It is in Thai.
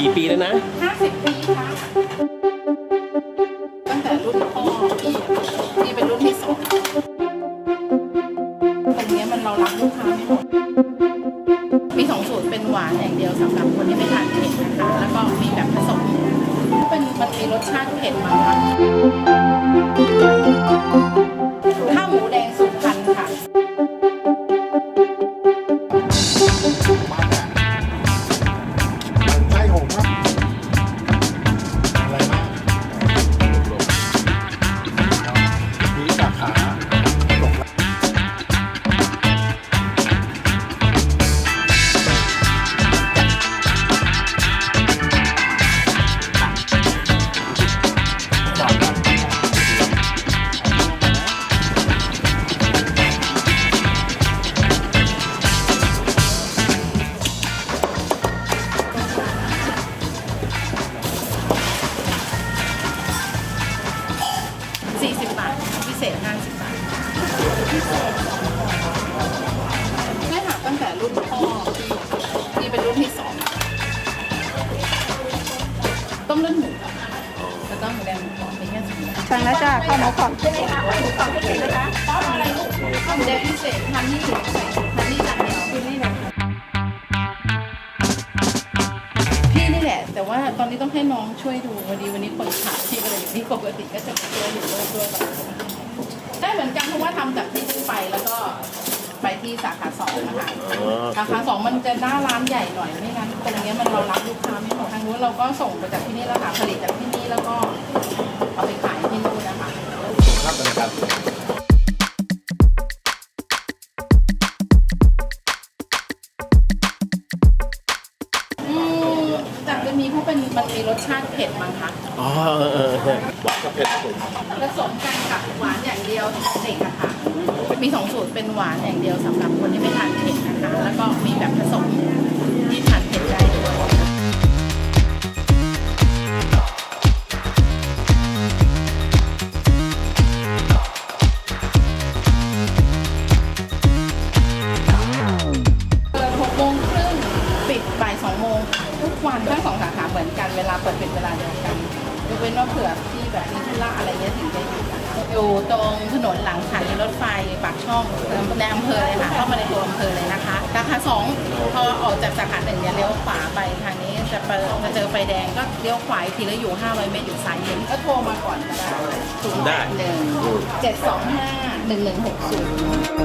กี่ปีแล้วนะ 50 ปีค่ะ ตั้งแต่รุ่นพ่อพี่อะนี่เป็นรุ่นที่สองตรงเนี้ยมันเรารับลูกค้าไม่หมด มีสองสูตรเป็นหวานอย่างเดียวสำหรับคนที่ไม่ทานเผ็ดนะคะ แล้วก็มีแบบผสมเป็นมันมีรสชาติเผ็ดมั้งคะ เศษ50บาทใช่ค่ะตั้งแต่รุ่นพ่อพี่เป็นรุ่นที่สองต้มเลือดหมูแล้วก็หมูแดงหมูกรอบเป็นแค่สิบบาทสั่งแล้วจ้าข้าวหมูกรอบใช่ไหมคะหมูกรอบพิเศษนะคะต้มอะไรลูกข้าวหมูแดงพิเศษทันนี่ใส่ทันนี่จานเดียวคือนี่นะพี่นี่แหละ แต่ว่าตอนนี้ต้องให้น้องช่วยดูพอดีวันนี้เปิดขายที่อะไรอยู่ที่ปกติก็จะช่วยอยู่ด้วยด้วยกัน ได้เหมือนกันเพราะว่าทำจากที่นี่ไปแล้วก็ไปที่สาขาสองนะคะอ๋อสาขาสองมันจะหน้าร้านใหญ่หน่อยไม่งั้นตรงเนี้ยมันเรารับลูกค้าไม่หมดทางนู้นเราก็ส่งไปจากที่นี่แล้วค่ะผลิตจากที่นี่แล้วก็เอาไปขายที่นู่นนะคะ ครับนะครั เพราะเป็นมันมีรสชาติเผ็ดมั้งคะอ๋อเออเออเออหวานกับเผ็ดผมผสมกันกับหวานอย่างเดียวเด็กอะค่ะ มีสองสูตรเป็นหวานอย่างเดียวสำหรับคนที่ไม่ทานเผ็ดนะคะ แล้วก็มีแบบผสมที่ทานเผ็ดได้ด้วยเปิดหกโมงครึ่งปิดบ่ายสองโมงทุกวันทั้งสองสาขา เหมือนกันเวลาเปิดเป็นเวลาเดียวกันยกเว้นว่าเผื่อที่แบบมีธุระอะไรเงี้ยถึงจะอยู่กันอยู่ตรงถนนหลังสถานีรถไฟปากช่องในอำเภอเลยค่ะเข้ามาในตัวอำเภอเลยนะคะสาขาสองพอออกจากสาขาหนึ่งเนี่ยเลี้ยวขวาไปทางนี้จะเปิดจะเจอไฟแดงก็เลี้ยวขวาอีกทีแล้วอยู่500เมตรอยู่ซ้ายมือก็โทรมาก่อนก็ได้ศูนย์แปดหนึ่งเจ็ดสองห้าหนึ่งหนึ่งหกศูนย์